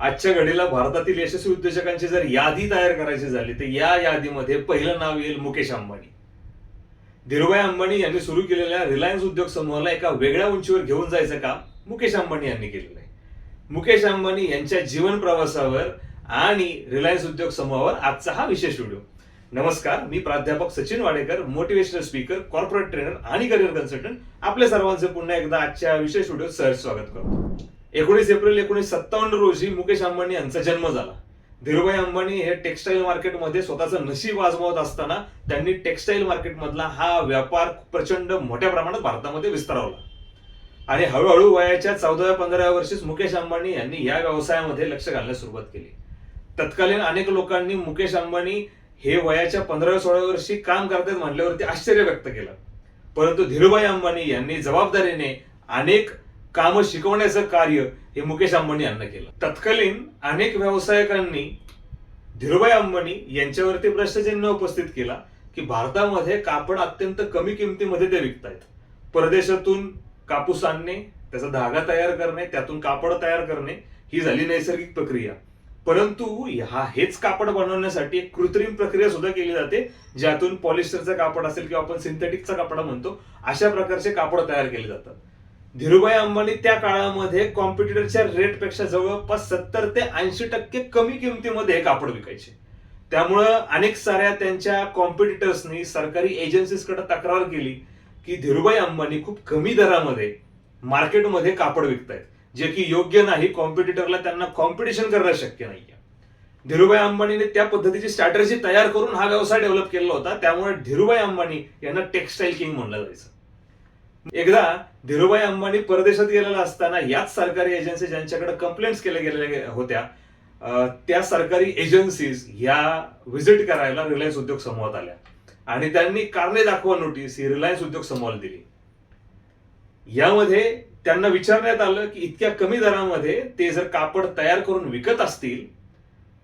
आजच्या घडीला भारतातील यशस्वी उद्योजकांची जर यादी तयार करायची झाली तर या यादीमध्ये पहिलं नाव येईल मुकेश अंबानी. धीरुभाई अंबानी यांनी सुरू केलेल्या रिलायन्स उद्योग समूहाला एका वेगळ्या उंचीवर घेऊन जायचं काम मुकेश अंबानी यांनी केलेलं आहे. मुकेश अंबानी यांच्या जीवन प्रवासावर आणि रिलायन्स उद्योग समूहावर आजचा हा विशेष व्हिडिओ. नमस्कार मी प्राध्यापक Sachin Wadekar motivational speaker corporate trainer आणि करिअर कन्सल्टंट आपल्या सर्वांचे पुन्हा एकदा आजच्या विशेष व्हिडिओ सहज स्वागत करतो. एकोणीस एप्रिल एकोणीस सत्तावन्न रोजी मुकेश अंबानी यांचा जन्म झाला. धीरुभाई अंबानी हे टेक्सटाईल मार्केटमध्ये स्वतःचं नशीब आजमावत असताना त्यांनी टेक्सटाईल मार्केटमधला हा व्यापार प्रचंड मोठ्या प्रमाणात भारतामध्ये विस्तारवला. आणि हळूहळू वयाच्या चौदाव्या पंधराव्या वर्षीच मुकेश अंबानी यांनी या व्यवसायामध्ये लक्ष घालण्यास सुरुवात केली. तत्कालीन अनेक लोकांनी मुकेश अंबानी हे वयाच्या पंधराव्या सोळाव्या वर्षी काम करतात म्हटल्यावरती आश्चर्य व्यक्त केलं. परंतु धीरुभाई अंबानी यांनी जबाबदारीने अनेक काम शिकवण्याचं कार्य हे मुकेश अंबानी यांना केलं. तत्कालीन अनेक व्यावसायिकांनी धीरुभाई अंबानी यांच्यावरती प्रश्नचिन्ह उपस्थित केला की भारतामध्ये कापड अत्यंत कमी किमतीमध्ये ते विकतायत. परदेशातून कापूस आणणे त्याचा धागा तयार करणे त्यातून कापड तयार करणे ही झाली नैसर्गिक प्रक्रिया. परंतु हा हेच कापड बनवण्यासाठी एक कृत्रिम प्रक्रिया सुद्धा केली जाते ज्यातून पॉलिस्टरचं कापड असेल किंवा आपण सिंथेटिकचा कापड म्हणतो अशा प्रकारचे कापड तयार केले जातात. धीरुभाई अंबानी त्या काळामध्ये कॉम्पिटिटरच्या रेटपेक्षा जवळपास सत्तर ते ऐंशी टक्के कमी किमतीमध्ये हे कापड विकायचे. त्यामुळं अनेक साऱ्या त्यांच्या कॉम्पिटिटर्सनी सरकारी एजन्सीजकडे तक्रार केली की धीरुभाई अंबानी खूप कमी दरामध्ये मार्केटमध्ये कापड विकतायत जे की योग्य नाही कॉम्पिटिटरला त्यांना कॉम्पिटिशन करणं शक्य नाहीये. धीरुभाई अंबानीने त्या पद्धतीची स्ट्रॅटर्जी तयार करून हा व्यवसाय डेव्हलप केला होता त्यामुळे धीरुभाई अंबानी यांना टेक्सटाईल किंग म्हणलं जायचं. एकदा धीरूभाई अंबानी परदेशात गेलेला असताना याच सरकारी एजन्सी ज्यांच्याकडे कंप्लेंट्स केल्या गेलेल्या होत्या त्या सरकारी एजन्सीज ह्या व्हिजिट करायला रिलायन्स उद्योग समूहात आल्या. आणि त्यांनी कारणे दाखवा नोटीस ही रिलायन्स उद्योग समूहाला दिली. यामध्ये त्यांना विचारण्यात आलं की इतक्या कमी दरामध्ये ते जर कापड तयार करून विकत असतील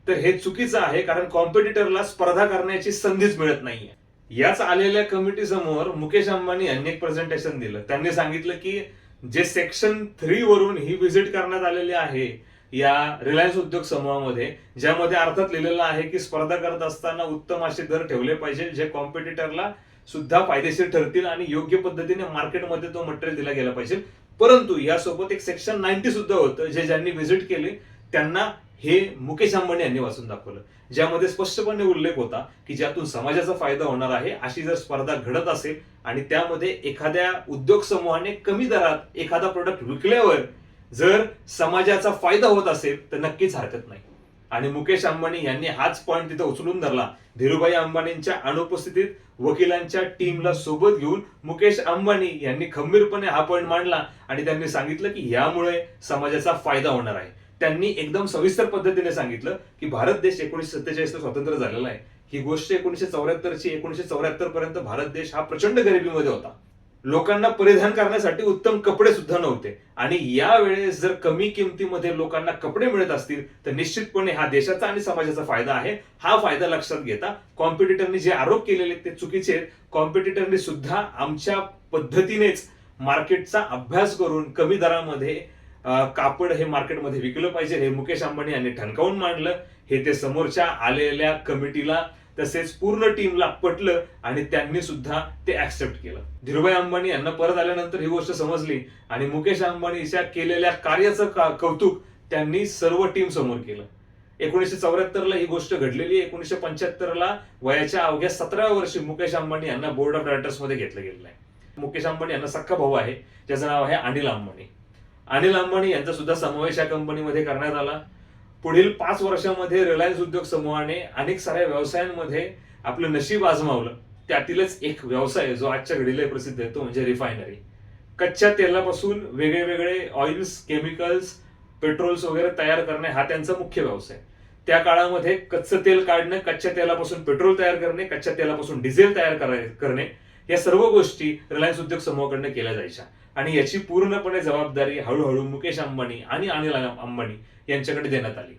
तर हे चुकीचं आहे कारण कॉम्पिटिटरला स्पर्धा करण्याची संधीच मिळत नाहीये. याच आलेल्या कमिटी समोर मुकेश अंबानी यांनी एक प्रेझेंटेशन दिलं. त्यांनी सांगितलं की जे सेक्शन थ्री वरून ही व्हिजिट करण्यात आलेली आहे या रिलायन्स उद्योग समूहामध्ये ज्यामध्ये अर्थात लिहिलेलं आहे की स्पर्धा करत असताना उत्तम असे दर ठेवले पाहिजे जे कॉम्पिटिटरला सुद्धा फायदेशीर ठरतील आणि योग्य पद्धतीने मार्केटमध्ये तो मटेरियल दिला गेला पाहिजे. परंतु यासोबत एक सेक्शन नाईन्टी सुद्धा होतं जे ज्यांनी व्हिजिट केले त्यांना हे मुकेश अंबानी यांनी वाचून दाखवलं. ज्यामध्ये स्पष्टपणे उल्लेख होता की ज्यातून समाजाचा फायदा होणार आहे अशी जर स्पर्धा घडत असेल आणि त्यामध्ये एखाद्या उद्योग समूहाने कमी दरात एखादा प्रोडक्ट विकल्यावर जर समाजाचा फायदा होत असेल तर नक्कीच हरकत नाही. आणि मुकेश अंबानी यांनी हाच पॉईंट तिथे उचलून धरला. धीरुभाई अंबानींच्या अनुपस्थितीत वकिलांच्या टीमला सोबत घेऊन मुकेश अंबानी यांनी खंबीरपणे हा पॉईंट मांडला आणि त्यांनी सांगितलं की यामुळे समाजाचा फायदा होणार आहे. त्यांनी एकदम सविस्तर पद्धतीने सांगितलं की भारत देश एकोणीशे सत्तेचाळीस स्वतंत्र झालेला आहे. ही गोष्ट एकोणीशे चौऱ्याहत्तरची एकोणीशे चौऱ्याहत्तर पर्यंत भारत देश हा प्रचंड गरिबीमध्ये होता. लोकांना परिधान करण्यासाठी उत्तम कपडे सुद्धा नव्हते. आणि यावेळेस जर कमी किमतीमध्ये लोकांना कपडे मिळत असतील तर निश्चितपणे हा देशाचा आणि समाजाचा फायदा आहे. हा फायदा लक्षात घेता कॉम्पिटिटरने जे आरोप केलेले ते चुकीचे आहेत. कॉम्पिटिटरने सुद्धा आमच्या पद्धतीनेच मार्केटचा अभ्यास करून कमी दरामध्ये कापड हे मार्केटमध्ये विकलं पाहिजे हे मुकेश अंबानी यांनी ठणकावून मांडलं. हे ते समोरच्या आलेल्या कमिटीला तसेच पूर्ण टीमला पटलं आणि त्यांनी सुद्धा ते ऍक्सेप्ट केलं. धीरुभाई अंबानी यांना परत आल्यानंतर ही गोष्ट समजली आणि मुकेश अंबानीच्या केलेल्या कार्याचं कौतुक त्यांनी सर्व टीम समोर केलं. एकोणीशे चौऱ्याहत्तर ला ही गोष्ट घडलेली एकोणीशे पंच्याहत्तर ला वयाच्या अवघ्या सतराव्या वर्षी मुकेश अंबानी यांना बोर्ड ऑफ डायरेक्टर्समध्ये घेतलं गेलेलं आहे. मुकेश अंबानी यांना सख्खा भाऊ आहे ज्याचं नाव आहे अनिल अंबानी. अनिल अंबानी यांचा सुद्धा समावेश या कंपनीमध्ये करण्यात आला. पुढील पाच वर्षामध्ये रिलायन्स उद्योग समूहाने अनेक साऱ्या व्यवसायांमध्ये आपलं नशीब आजमावलं. त्यातीलच एक व्यवसाय जो आजच्या घडीला प्रसिद्ध आहे तो म्हणजे रिफायनरी कच्च्या तेलापासून वेगळे वेगळे ऑइल्स केमिकल्स पेट्रोल्स वगैरे तयार करणे हा त्यांचा मुख्य व्यवसाय त्या काळामध्ये कच्चं तेल काढणं कच्च्या तेलापासून पेट्रोल तयार करणे कच्च्या तेलापासून डिझेल तयार करणे या सर्व गोष्टी रिलायन्स उद्योग समूहाकडनं केल्या जायच्या. आणि याची पूर्णपणे जबाबदारी हळूहळू मुकेश अंबानी आणि अनिल अंबानी यांच्याकडे देण्यात आली.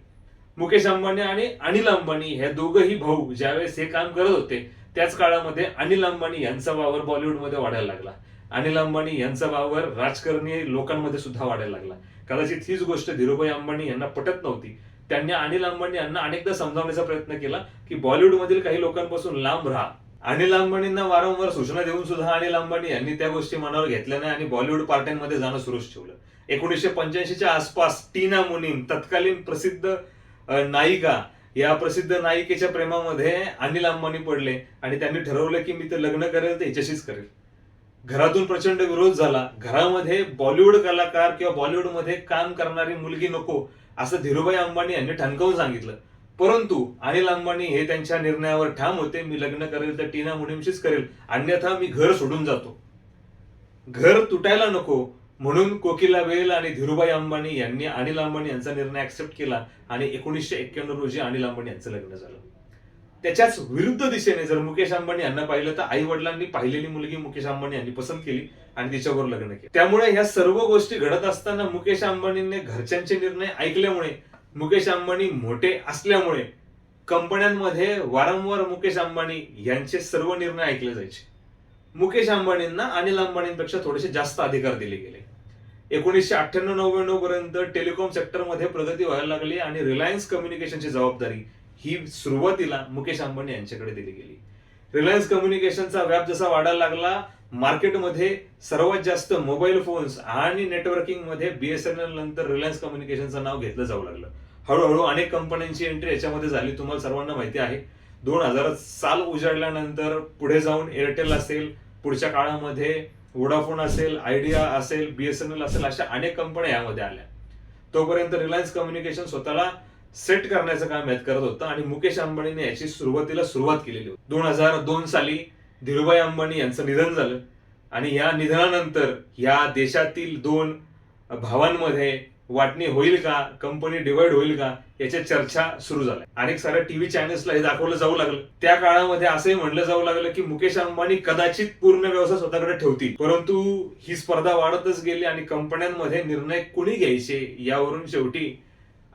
मुकेश अंबानी आणि अनिल अंबानी हे दोघंही भाऊ ज्यावेळेस हे काम करत होते त्याच काळामध्ये अनिल अंबानी यांचा वावर बॉलिवूडमध्ये वाढायला लागला. अनिल अंबानी यांचा वावर राजकारणी लोकांमध्ये सुद्धा वाढायला लागला. कदाचित हीच गोष्ट धीरूभाई अंबानी यांना पटत नव्हती. त्यांनी अनिल अंबानी यांना अनेकदा समजावण्याचा प्रयत्न केला की बॉलिवूडमधील काही लोकांपासून लांब राहा. अनिल अंबानींना वारंवार सूचना देऊन सुद्धा अनिल अंबानी यांनी त्या गोष्टी मनावर घेतल्या नाही आणि बॉलिवूड पार्ट्यांमध्ये जाणं सुरूच ठेवलं. एकोणीसशे पंच्याऐंशीच्या आसपास टीना मुनीम तत्कालीन प्रसिद्ध नायिका या प्रसिद्ध नायिकेच्या प्रेमामध्ये अनिल अंबानी पडले आणि त्यांनी ठरवलं की मी तर लग्न करेल तर हिच्याशीच करेल. घरातून प्रचंड विरोध झाला. घरामध्ये बॉलिवूड कलाकार किंवा बॉलिवूडमध्ये काम करणारी मुलगी नको असं धीरूभाई अंबानी यांनी ठणकावून सांगितलं. परंतु अनिल अंबानी हे त्यांच्या निर्णयावर ठाम होते. मी लग्न करेल तर टीना मुनीमशीच करेल. अन्यथा मी घर सोडून जातो. घर तुटायला नको म्हणून कोकिला वेल आणि धीरूभाई अंबानी यांनी अनिल अंबानी यांचा निर्णय ऍक्सेप्ट केला आणि एकोणीसशे एक्क्याण्णव रोजी अनिल अंबानी यांचं लग्न झालं. त्याच्याच विरुद्ध दिशेने जर मुकेश अंबानी यांना पाहिलं तर आई वडिलांनी पाहिलेली मुलगी मुकेश अंबानी यांनी पसंत केली आणि तिच्यावर लग्न केलं. त्यामुळे ह्या सर्व गोष्टी घडत असताना मुकेश अंबानींनी घरच्यांचे निर्णय ऐकल्यामुळे मुकेश अंबानी मोठे असल्यामुळे कंपन्यांमध्ये वारंवार मुकेश अंबानी यांचे सर्व निर्णय ऐकले जायचे. मुकेश अंबानींना अनिल अंबानींपेक्षा थोडेसे जास्त अधिकार दिले गेले. एकोणीसशे अठ्ठ्याण्णव नव्याण्णव पर्यंत टेलिकॉम सेक्टरमध्ये प्रगती व्हायला लागली आणि रिलायन्स कम्युनिकेशनची जबाबदारी ही सुरुवातीला मुकेश अंबानी यांच्याकडे दिली गेली. रिलायन्स कम्युनिकेशनचा व्याप जसा वाढायला लागला मार्केटमध्ये सर्वात जास्त मोबाईल फोन्स आणि नेटवर्किंगमध्ये बीएसएनएल नंतर रिलायन्स कम्युनिकेशनचं नाव घेतलं जाऊ लागलं. हळूहळू अनेक कंपन्यांची एंट्री याच्यामध्ये झाली तुम्हाला सर्वांना माहिती आहे. दोन हजार साल उजाडल्यानंतर पुढे जाऊन एअरटेल असेल पुढच्या काळामध्ये वोडाफोन असेल आयडिया असेल बीएसएनएल असेल अशा अनेक कंपन्या यामध्ये आल्या. तोपर्यंत रिलायन्स कम्युनिकेशन स्वतःला सेट करण्याचं काम यात करत होतं आणि मुकेश अंबानीने याची सुरुवातीला सुरुवात केलेली होती. दोन हजार दोन साली धीरूभाई अंबानी यांचं निधन झालं. आणि या निधनानंतर या देशातील दोन भावांमध्ये वाटणी होईल का कंपनी डिवाइड होईल का याच्या चर्चा सुरू झाल्या. अनेक साऱ्या टीव्ही चॅनल्सला हे दाखवलं जाऊ लागलं. त्या काळामध्ये असंही म्हणलं जाऊ लागलं की मुकेश अंबानी कदाचित पूर्ण व्यवसाय स्वतःकडे ठेवतील. परंतु ही स्पर्धा वाढतच गेली आणि कंपन्यांमध्ये निर्णय कुणी घ्यायचे यावरून शेवटी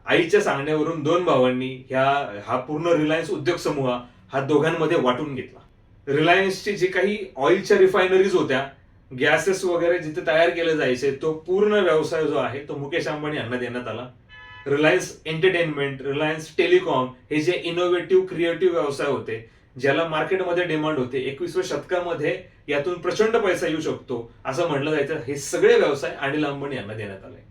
आईच्या सांगण्यावरून दोन भावांनी ह्या हा पूर्ण रिलायन्स उद्योग समूह हा दोघांमध्ये वाटून घेतला. रिलायन्सची जी काही ऑइलच्या रिफायनरीज होत्या गॅसेस वगैरे जिथे तयार केले जायचे तो पूर्ण व्यवसाय जो आहे तो मुकेश अंबानी यांना देण्यात आला. रिलायन्स एंटरटेनमेंट रिलायन्स टेलिकॉम हे जे इनोव्हेटिव्ह क्रिएटिव्ह व्यवसाय होते ज्याला मार्केटमध्ये डिमांड होते एकवीसव्या शतकामध्ये यातून प्रचंड पैसा येऊ शकतो असं म्हटलं जायचं. हे सगळे व्यवसाय अनिल अंबानी यांना देण्यात आले.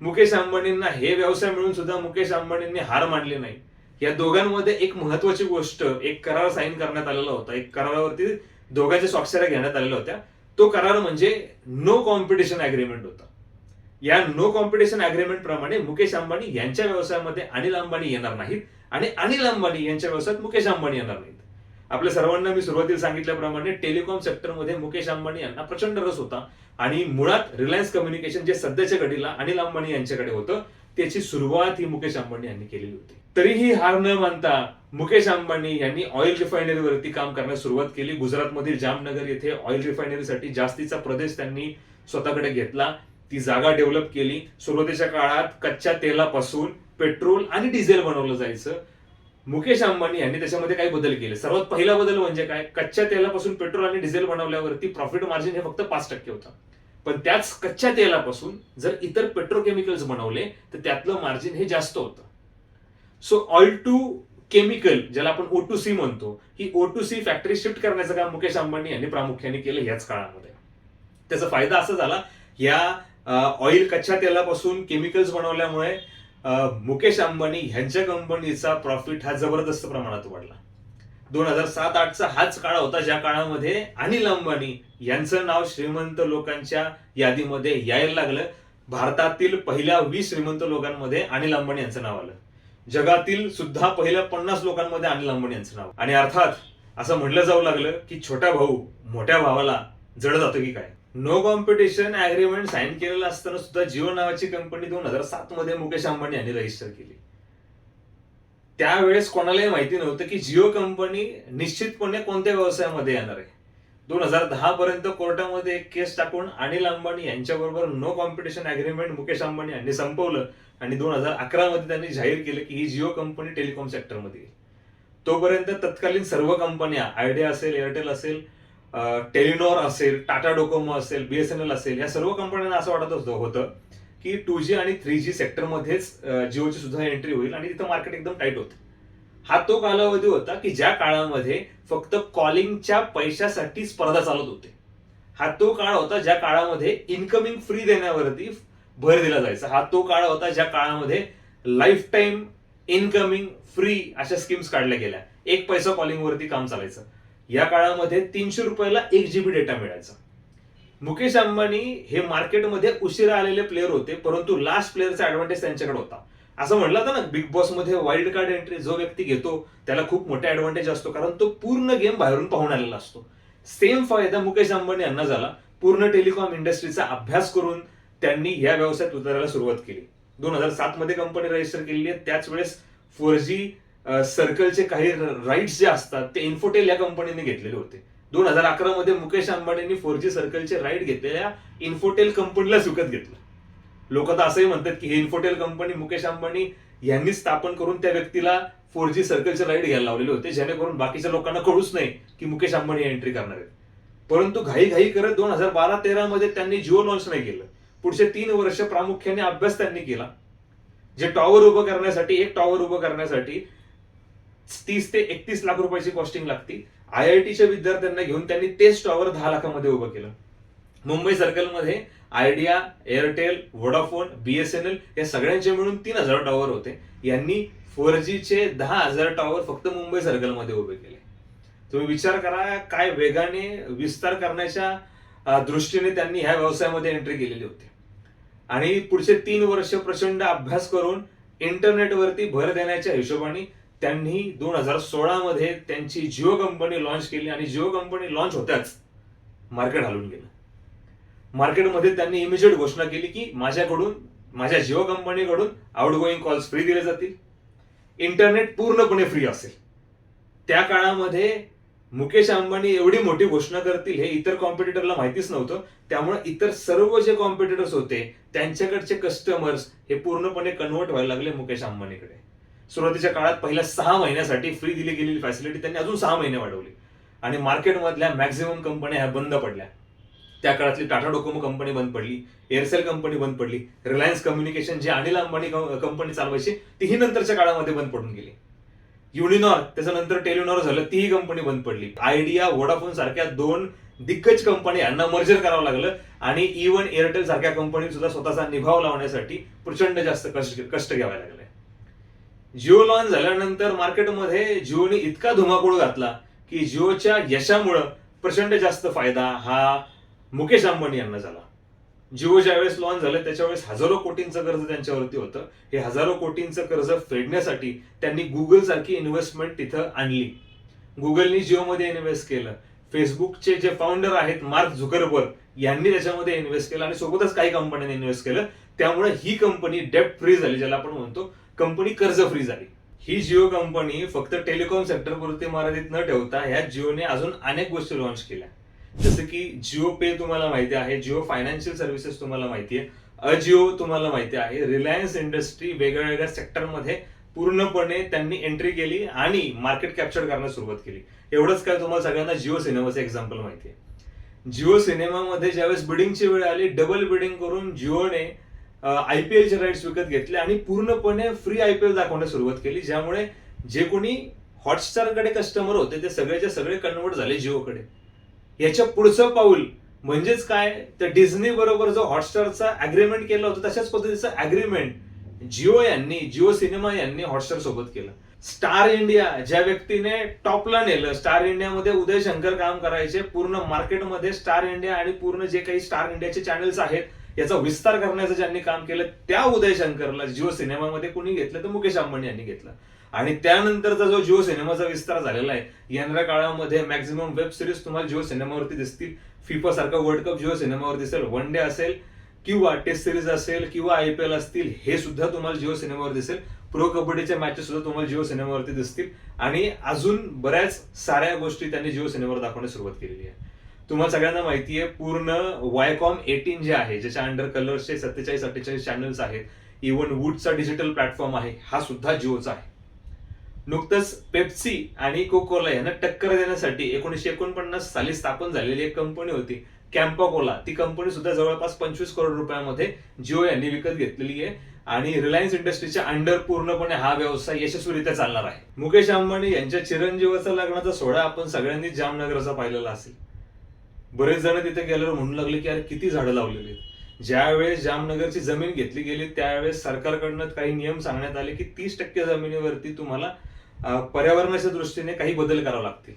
मुकेश अंबानींना हे व्यवसाय मिळून सुद्धा मुकेश अंबानींनी हार मानली नाही. या दोघांमध्ये एक महत्वाची गोष्ट एक करार साईन करण्यात आलेला होता. एक करारावरती दोघांच्या स्वाक्षऱ्या घेण्यात आलेल्या होत्या. तो करार म्हणजे नो कॉम्पिटिशन अग्रीमेंट होता. या नो कॉम्पिटिशन अग्रीमेंट प्रमाणे मुकेश अंबानी यांच्या व्यवसायामध्ये अनिल अंबानी येणार नाहीत आणि अनिल अंबानी यांच्या व्यवसायात मुकेश अंबानी येणार नाहीत. आपल्या सर्वांना मी सुरुवातीला सांगितल्याप्रमाणे टेलिकॉम सेक्टरमध्ये मुकेश अंबानी यांना प्रचंड रस होता आणि मुळात रिलायन्स कम्युनिकेशन जे सध्याच्या घडीला अनिल अंबानी यांच्याकडे होतं त्याची सुरुवात ही मुकेश अंबानी यांनी केलेली होती. तरीही हार न मानता मुकेश अंबानी यांनी ऑइल रिफायनरीवरती काम करण्यास सुरुवात केली. गुजरातमधील जामनगर येथे ऑइल रिफायनरीसाठी जास्तीचा प्रदेश त्यांनी स्वतःकडे घेतला. ती जागा डेव्हलप केली. सुरुवातीच्या काळात कच्च्या तेलापासून पेट्रोल आणि डिझेल बनवलं जायचं. मुकेश अंबानी यांनी त्याच्यामध्ये काही बदल केले. सर्वात पहिला बदल म्हणजे काय? कच्च्या तेलापासून पेट्रोल आणि डिझेल बनवल्यावरती प्रॉफिट मार्जिन हे फक्त पाच टक्के होतं. पण त्याच कच्च्या तेलापासून जर इतर पेट्रोकेमिकल्स बनवले तर त्यातलं मार्जिन हे जास्त होतं. सो ऑइल टू केमिकल ज्याला आपण ओ टू सी म्हणतो ही O two C factory shift करण्याचं काम मुकेश अंबानी यांनी प्रामुख्याने केलं याच काळामध्ये. त्याचा फायदा असा झाला या ऑइल कच्च्या तेलापासून केमिकल्स बनवल्यामुळे मुकेश अंबानी ह्यांच्या कंपनीचा प्रॉफिट हा जबरदस्त प्रमाणात वाढला. दोन हजार सात आठचा हाच काळ होता ज्या काळामध्ये अनिल अंबानी यांचं नाव श्रीमंत लोकांच्या यादीमध्ये यायला लागलं. भारतातील पहिल्या वीस श्रीमंत लोकांमध्ये अनिल अंबानी यांचं नाव आलं. जगातील सुद्धा पहिल्या पन्नास लोकांमध्ये अनिल अंबानी यांचं नाव. आणि अर्थात असं म्हटलं जाऊ लागलं की छोटा भाऊ मोठ्या भावाला जड जातो की काय? नो कॉम्पिटिशन अग्रीमेंट साईन केलेलं असताना सुद्धा जिओ नावाची कंपनी दोन हजार सात मध्ये मुकेश अंबानी यांनी रजिस्टर केली. त्यावेळेस कोणालाही माहिती नव्हतं की जिओ कंपनी निश्चितपणे कोणत्या व्यवसायामध्ये येणार आहे. दोन हजार दहा पर्यंत कोर्टामध्ये एक केस टाकून अनिल अंबानी यांच्याबरोबर no competition agreement Mukesh Ambani यांनी संपवलं. आणि दोन हजार अकरा मध्ये त्यांनी जाहीर केलं की ही जिओ कंपनी टेलिकॉम सेक्टरमध्ये येईल. तोपर्यंत तत्कालीन सर्व कंपन्या आयडिया असेल एअरटेल असेल टेलिनॉर असेल टाटा डोकोमो असेल बीएसएनएल असेल या सर्व कंपन्यांना असं वाटत होतं होतं की टू जी आणि थ्री जी सेक्टरमध्येच जिओची सुद्धा एंट्री होईल आणि तिथं मार्केट एकदम टाईट होतं. हा तो कालावधी होता की ज्या काळामध्ये फक्त कॉलिंगच्या पैशासाठी स्पर्धा चालत होते. हा तो काळ होता ज्या काळामध्ये इन्कमिंग फ्री देण्यावरती भर दिला जायचा. हा तो काळ होता ज्या काळामध्ये लाईफ टाईम इनकमिंग फ्री अशा स्कीम्स काढल्या गेल्या. एक पैसा कॉलिंग वरती काम चालायचं. या काळामध्ये तीनशे रुपयाला एक जीबी डेटा मिळायचा. मुकेश अंबानी हे मार्केटमध्ये उशिरा आलेले प्लेअर होते परंतु लास्ट प्लेअरचा ऍडव्हान्टेज त्यांच्याकडे होता. असं म्हटलं होतं ना बिग बॉसमध्ये वाईल्ड कार्ड एंट्री जो व्यक्ती घेतो त्याला खूप मोठा ऍडव्हान्टेज असतो कारण तो पूर्ण गेम बाहेरून पाहून आलेला असतो. सेम फायदा मुकेश अंबानी यांना झाला. पूर्ण टेलिकॉम इंडस्ट्रीचा अभ्यास करून त्यांनी ह्या व्यवसायात उतरायला सुरुवात केली. दोन हजार सात मध्ये कंपनी रजिस्टर केलेली आहे. त्याच वेळेस फोर जी सर्कलचे काही राईट्स जे असतात ते इन्फोटेल या कंपनीने घेतलेले होते. दोन हजार अकरा मध्ये मुकेश अंबानींनी फोर जी सर्कलचे राईट घेतलेल्या इन्फोटेल कंपनीला विकत घेतलं. लोक तर असंही म्हणतात की हे इन्फोटेल कंपनी मुकेश अंबानी यांनी स्थापन करून त्या व्यक्तीला फोर जी सर्कलचे राईट घ्यायला लावलेले होते. जेणेकरून बाकीच्या लोकांना कळूच नाही की मुकेश अंबानी एंट्री करणार आहेत. परंतु घाई घाई करत दोन हजार बारा तेरा मध्ये त्यांनी जिओ लॉन्च नाही केलं. पुढचे तीन वर्ष प्रामुख्याने अभ्यास त्यांनी केला. जे टॉवर उभं करण्यासाठी एक टॉवर उभं करण्यासाठी तीस ते एकतीस लाख रुपयाची कॉस्टिंग लागती. आय आय टीच्या विद्यार्थ्यांना घेऊन त्यांनी तेच टॉवर दहा लाखामध्ये उभं केलं. मुंबई सर्कलमध्ये आयडिया एअरटेल वोडाफोन बीएसएनएल या सगळ्यांचे मिळून तीन हजार टॉवर होते. यांनी फोर चे दहा हजार टॉवर फक्त मुंबई सर्कलमध्ये उभे केले. तुम्ही विचार करा काय वेगाने विस्तार करण्याच्या दृष्टीने त्यांनी ह्या व्यवसायामध्ये एंट्री केलेली होती. आणि पुढचे तीन वर्ष प्रचंड अभ्यास करून इंटरनेटवरती भर देण्याच्या हिशोबाने त्यांनी दोन हजार सोळा मध्ये त्यांची जिओ कंपनी लॉन्च केली आणि जिओ कंपनी लॉन्च होत्याच मार्केट हलून गेलं. मार्केटमध्ये त्यांनी इमिजिएट घोषणा केली की माझ्याकडून माझ्या जिओ कंपनीकडून आउटगोईंग कॉल्स फ्री दिले जातील. इंटरनेट पूर्णपणे फ्री असेल. त्या काळामध्ये मुकेश अंबानी एवढी मोठी घोषणा करतील हे इतर कॉम्पिटिटरला माहितीच नव्हतं. त्यामुळे इतर सर्व जे कॉम्पिटिटर्स होते त्यांच्याकडचे कस्टमर्स हे पूर्णपणे कन्वर्ट व्हायला लागले मुकेश अंबानीकडे. सुरुवातीच्या काळात पहिल्या सहा महिन्यासाठी फ्री दिली गेलेली फॅसिलिटी त्यांनी अजून सहा महिने वाढवली. आणि मार्केटमधल्या मॅक्झिमम कंपन्या ह्या बंद पडल्या. त्या काळातली टाटा डोकोमो कंपनी बंद पडली एअरसेल कंपनी बंद पडली रिलायन्स कम्युनिकेशन जी अनिल अंबानी कंपनी चालवायची तीही नंतरच्या काळामध्ये बंद पडून गेली. युनिनॉर त्याच्यानंतर टेलिनॉर झालं तीही कंपनी बंद पडली. आयडिया वोडाफोन सारख्या दोन दिग्गज कंपनी यांना मर्जर करावं लागलं आणि इव्हन एअरटेल सारख्या कंपनी सुद्धा स्वतःचा निभाव लावण्यासाठी प्रचंड जास्त कष्ट कष्ट घ्यावे लागले. जिओ लॉन्च झाल्यानंतर मार्केटमध्ये जिओने इतका धुमाकूळ घातला की जिओच्या यशामुळं प्रचंड जास्त फायदा हा मुकेश अंबानी यांना झाला. जिओ ज्यावेळेस लॉन्च झालं त्याच्यावेळेस हजारो कोटींचं कर्ज त्यांच्यावरती होतं. हे हजारो कोटींचं कर्ज फेडण्यासाठी त्यांनी गुगल सारखी इन्व्हेस्टमेंट तिथं आणली. गुगलनी जिओमध्ये इन्व्हेस्ट केलं. फेसबुकचे जे फाउंडर आहेत मार्क झुकरबर्ग यांनी त्याच्यामध्ये इन्व्हेस्ट केलं आणि सोबतच काही कंपन्यांनी इन्व्हेस्ट केलं. त्यामुळे ही कंपनी डेप्ट फ्री झाली ज्याला आपण म्हणतो कंपनी कर्ज फ्री झाली. ही जिओ कंपनी फक्त टेलिकॉम सेक्टरपुरती मर्यादित न ठेवता ह्या जिओने अजून अनेक गोष्टी लॉन्च केल्या. जसं की जिओ पे तुम्हाला माहिती आहे जिओ फायनान्शियल सर्व्हिसेस तुम्हाला माहिती आहे अजिओ तुम्हाला माहिती आहे रिलायन्स इंडस्ट्री वेगळ्या वेगळ्या सेक्टरमध्ये पूर्णपणे त्यांनी एंट्री केली आणि मार्केट कॅप्चर करण्यास सुरुवात केली. एवढंच काय तुम्हाला सगळ्यांना जिओ सिनेमाचं एक्झाम्पल माहिती आहे. जिओ सिनेमामध्ये ज्यावेळेस बिडिंगची वेळ आली डबल बिडिंग करून जिओने आयपीएलचे राईट्स विकत घेतले आणि पूर्णपणे फ्री आयपीएल दाखवण्यास सुरुवात केली ज्यामुळे जे कोणी हॉटस्टारकडे कस्टमर होते ते सगळेच्या सगळे कन्वर्ट झाले जिओकडे. याच्या पुढचं पाऊल म्हणजेच काय? तर डिझनी बरोबर जो हॉटस्टारचा अग्रीमेंट केला होता तशाच पद्धतीचं अग्रीमेंट जिओ यांनी जिओ सिनेमा यांनी हॉटस्टार सोबत केलं. स्टार इंडिया ज्या व्यक्तीने टॉपला नेलं स्टार इंडियामध्ये उदय शंकर काम करायचे पूर्ण मार्केटमध्ये स्टार इंडिया आणि पूर्ण जे काही स्टार इंडियाचे चॅनल्स आहेत याचा विस्तार करण्याचं ज्यांनी काम केलं त्या उदय शंकरला जिओ सिनेमामध्ये कुणी घेतलं तर मुकेश अंबानी यांनी घेतलं. आणि त्यानंतरचा जो जिओ सिनेमाचा विस्तार झालेला आहे येणाऱ्या काळामध्ये मॅक्झिमम वेब सिरीज तुम्हाला जिओ सिनेमावरती दिसतील. फिफा सारखा वर्ल्ड कप जिओ सिनेमावर दिसेल वन डे असेल किंवा टेस्ट सिरीज असेल किंवा आय पी एल असतील हे सुद्धा तुम्हाला जिओ सिनेमावर दिसेल. प्रो कबड्डीच्या मॅचेस सुद्धा तुम्हाला जिओ सिनेमावरती दिसतील. आणि अजून बऱ्याच साऱ्या गोष्टी त्यांनी जिओ सिनेमावर दाखवण्यास सुरुवात केलेली आहे. तुम्हाला सगळ्यांना माहिती आहे पूर्ण वायकॉम एटीन जे आहे ज्याच्या अंडर कलर्सचे सत्तेचाळीस अठ्ठेचाळीस चॅनल्स आहेत इव्हन वूडचा डिजिटल प्लॅटफॉर्म आहे हा सुद्धा जिओचा आहे. नुकतंच पेप्सी आणि कोकोला यांना टक्कर देण्यासाठी एकोणीशे एकोणपन्नास साली स्थापन झालेली एक कंपनी होती. कॅम्पाकोला. ती कंपनी सुद्धा जवळपास पंचवीस करोड रुपयामध्ये जिओ यांनी विकत घेतलेली आहे. आणि रिलायन्स इंडस्ट्रीच्या अंडर पूर्णपणे हा व्यवसाय यशस्वीरित्या चालणार आहे. मुकेश अंबानी यांच्या चिरंजीवाचा लग्नाचा सोहळा आपण सगळ्यांनी जामनगरचा पाहिलेला असेल. बरेच जण तिथे गेल्यावर म्हणू लागले की अरे किती झाडं लावलेली आहेत. ज्यावेळेस जामनगरची जमीन घेतली गेली त्यावेळेस सरकारकडनं काही नियम सांगण्यात आले की तीस टक्के जमिनीवरती तुम्हाला पर्यावरणाच्या दृष्टीने काही बदल करावे लागतील.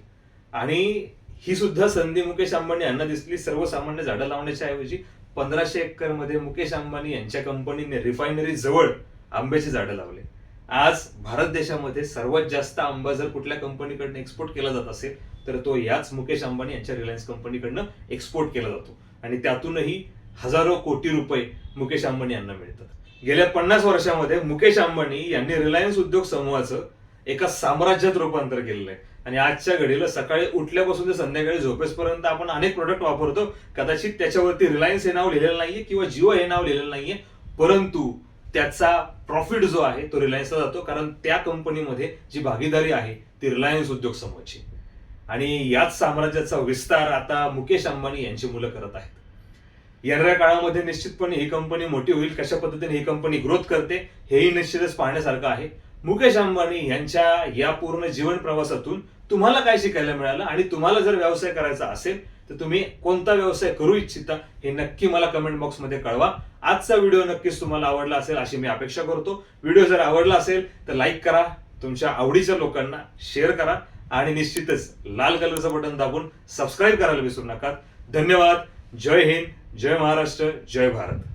आणि ही सुद्धा संधी मुकेश अंबानी यांना दिसली. सर्वसामान्य झाडं लावण्याच्या ऐवजी पंधराशे एकरमध्ये मुकेश अंबानी यांच्या कंपनीने रिफायनरी जवळ आंब्याची झाडं लावले. आज भारत देशामध्ये सर्वात जास्त आंबा जर कुठल्या कंपनीकडनं एक्सपोर्ट केला जात असेल तर तो याच मुकेश अंबानी यांच्या रिलायन्स कंपनीकडनं एक्सपोर्ट केला जातो. आणि त्यातूनही हजारो कोटी रुपये मुकेश अंबानी यांना मिळतात. गेल्या पन्नास वर्षामध्ये मुकेश अंबानी यांनी रिलायन्स उद्योग समूहाचं एका साम्राज्यात रूपांतर केलेलं आहे. आणि आजच्या घडीला सकाळी उठल्यापासून ते संध्याकाळी झोपेसपर्यंत आपण अनेक प्रोडक्ट वापरतो. कदाचित त्याच्यावरती रिलायन्स हे नाव लिहिलेलं नाहीये किंवा जिओ हे नाव लिहिलेलं नाहीये. परंतु त्याचा प्रॉफिट जो आहे तो रिलायन्सला जातो. कारण त्या कंपनीमध्ये जी भागीदारी आहे ती रिलायन्स उद्योग समूहाची. आणि याच साम्राज्याचा विस्तार आता मुकेश अंबानी यांची मुलं करत आहेत. येणाऱ्या काळामध्ये निश्चितपणे ही कंपनी मोठी होईल. कशा पद्धतीने ही कंपनी ग्रोथ करते हेही निश्चितच पाहण्यासारखं आहे. मुकेश अंबानी यांच्या या पूर्ण जीवन प्रवासातून तुम्हाला काय शिकायला मिळालं? आणि तुम्हाला जर व्यवसाय करायचा असेल तर तुम्ही कोणता व्यवसाय करू इच्छिता हे नक्की मला कमेंट बॉक्समध्ये कळवा. आजचा व्हिडिओ नक्कीच तुम्हाला आवडला असेल अशी मी अपेक्षा करतो. व्हिडिओ जर आवडला असेल तर लाईक करा तुमच्या आवडीच्या लोकांना शेअर करा आणि निश्चितच लाल कलरचं बटन दाबून सबस्क्राईब करायला विसरू नका. धन्यवाद. जय हिंद जय महाराष्ट्र जय भारत.